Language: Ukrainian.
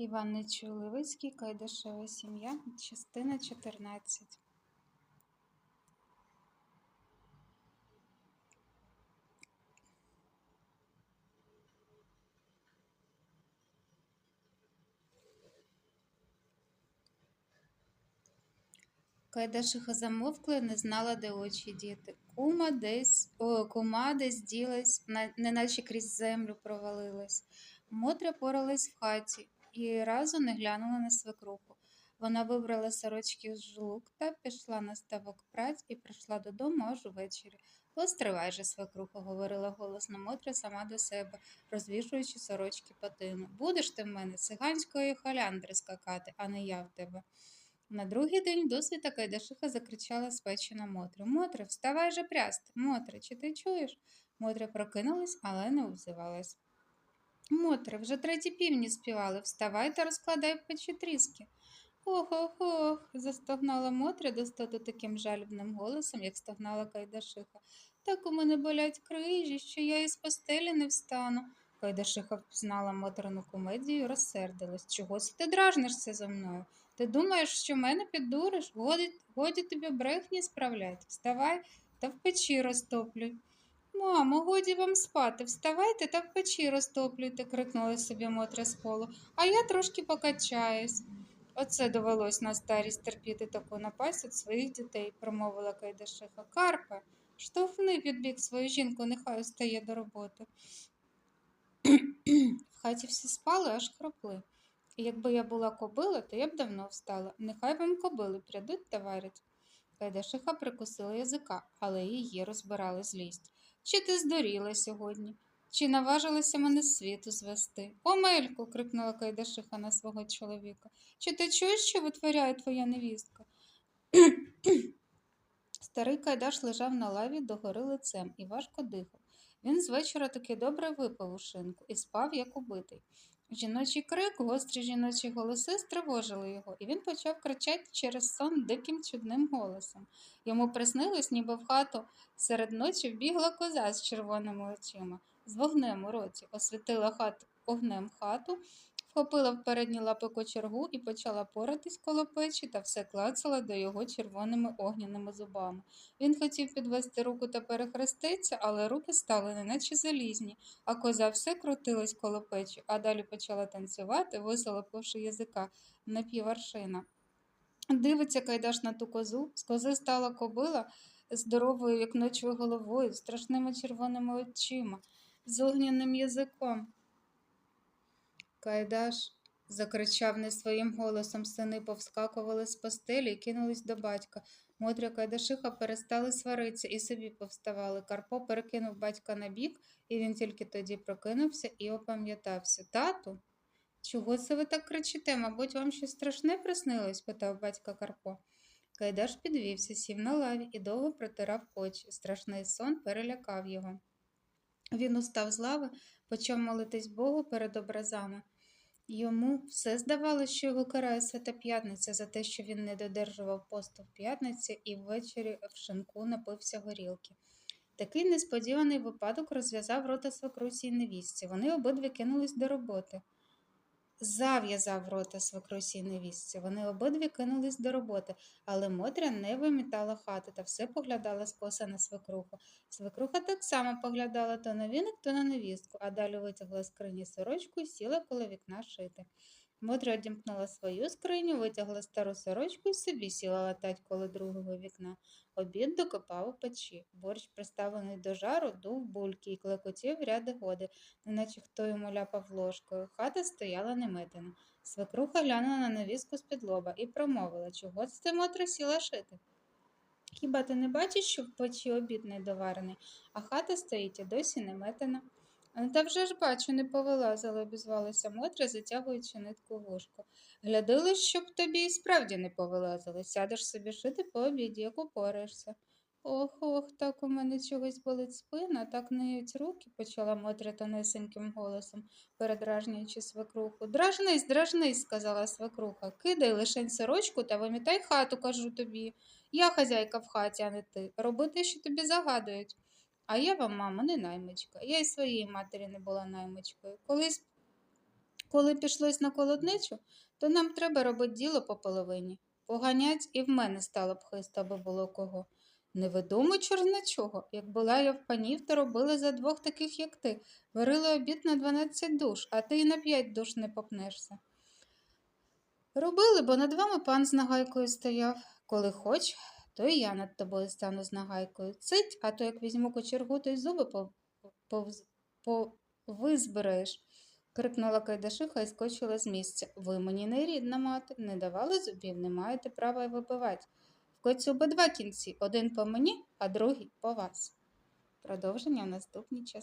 Іван Нечуй-Левицький, Кайдашева сім'я, частина 14. Кайдашиха замовкла не знала, де очі діти. Кума десь, о, кума десь ділась, неначе крізь землю провалилась. Мотря поралась в хаті і разу не глянула на свекруху. Вона вибрала сорочки з жлукта, пішла на ставок праць і прийшла додому аж увечері. Постривай же, свекрухо, говорила голосно Мотря сама до себе, розвішуючи сорочки по тину. Будеш ти в мене циганської халяндри скакати, а не я в тебе. На другий день досвіта Кайдашиха закричала спечена Мотрю. Мотре, вставай же прясти. Мотре, чи ти чуєш? Мотря прокинулась, але не обзивалась. Мотре, вже треті півні співали. Вставай та розкладай печі тріски. Ох, ох, ох, застогнала Мотря достату таким жалібним голосом, як стогнала Кайдашиха. Так у мене болять крижі, що я із постелі не встану. Кайдашиха впізнала Мотрину комедію і розсердилась. Чогось ти дражнишся за мною? Ти думаєш, що мене піддуриш? Годі, годі тобі брехні справляти. Вставай та в печі розтоплюй. Мамо, годі вам спати, вставайте та в печі розтоплюйте, крикнула собі Мотря з полу, а я трошки покачаюсь. Оце довелось на старість терпіти таку напасть від своїх дітей, промовила Кайдашиха. Карпе, штовхни під бік свою жінку, нехай устає до роботи. В хаті всі спали, аж хропли. Якби я була кобила, то я б давно встала. Нехай вам кобили прядуть та варять. Кайдашиха прикусила язика, але її розбирала злість. Чи ти здуріла сьогодні? Чи наважилася мене світу звести? Омельку. крикнула Кайдашиха на свого чоловіка. Чи ти чуєш, що витворяє твоя невістка? Старий Кайдаш лежав на лаві догори лицем і важко дихав. Він з вечора таки добре випив у шинку і спав, як убитий. Жіночий крик, гострі жіночі голоси стривожили його, і він почав кричати через сон диким чудним голосом. Йому приснилось, ніби в хату серед ночі вбігла коза з червоними очима, з вогнем у роті, освітила хат огнем хату, вхопила в передні лапи кочергу і почала поратись коло печі та все клацала до його червоними огняними зубами. Він хотів підвести руку та перехреститися, але руки стали неначе залізні, а коза все крутилась коло печі, а далі почала танцювати, висолопивши язика на піваршина. Дивиться Кайдаш на ту козу, з кози стала кобила здоровою, як ночою головою, страшними червоними очима, з огняним язиком. Кайдаш закричав не своїм голосом, сини повскакували з постелі і кинулись до батька. Мотря Кайдашиха перестали сваритися і собі повставали. Карпо перекинув батька на бік, і він тільки тоді прокинувся і опам'ятався. Тату, чого це ви так кричите? Мабуть, вам щось страшне приснилось? питав батька Карпо. Кайдаш підвівся, сів на лаві і довго протирав очі. Страшний сон перелякав його. Він устав з лави, почав молитись Богу перед образами. Йому все здавалося, що його карає свята п'ятниця за те, що він не додержував посту в п'ятниці і ввечері в шинку напився горілки. Такий несподіваний випадок розв'язав рота свекрусі і невістці. Вони обидві кинулись до роботи. Зав'язав рота свекрусі невістці. Вони обидві кинулись до роботи, але Мотря не вимітала хати та все поглядала скоса на свекруху. Свекруха так само поглядала то на віник, то на невістку, а далі витягла з скрині сорочку і сіла коло вікна шити. Мотря одімкнула свою скриню, витягла стару сорочку і собі сіла латать коло другого вікна. Обід докопав у печі. Борщ, приставлений до жару, дув бульки і клекотів ряди годи, неначе хто йому ляпав ложкою. Хата стояла немитина. Свекруха глянула на невістку з-під лоба і промовила, чого ти, Мотро, сіла шити? Хіба ти не бачиш, що в печі обід недоварений, а хата стоїть і досі не метена? «Ну, Та вже ж бачу, не повилазила, обізвалася Мотря, затягуючи нитку в вушко. Глядили, щоб тобі і справді не повилазило. Сядеш собі шити по обіді, як упораєшся. Ох, ох, так у мене чогось болить спина, так ниють руки, почала Мотря тонесеньким голосом, передражнюючи свекруху. Дражнись, дражнись, сказала свекруха. Кидай лишень сорочку та вимітай хату, кажу тобі. Я хазяйка в хаті, а не ти. Роби те, що тобі загадують. А я вам, мамо, не наймичка. Я й своїй матері не була наймичкою. Колись коли пішлось на колодничу, то нам треба робити діло по половині. Поганять і в мене стало б хисто, аби було кого. Невідомо чорничого. Як була я в панів, то робили за двох таких, як ти. Варили обід на 12 душ, а ти і на 5 душ не попнешся. Робили, бо над вами пан з нагайкою стояв. Коли хоч, то і я над тобою стану з нагайкою. Цить, а то як візьму кочергу, то й зуби пов... повз... по... визбираєш. крикнула Кайдашиха і скочила з місця. Ви мені не рідна мати, не давали зубів, не маєте права й вибивати. В коцю обидва кінці, один по мені, а другий по вас. Продовження в наступній частині.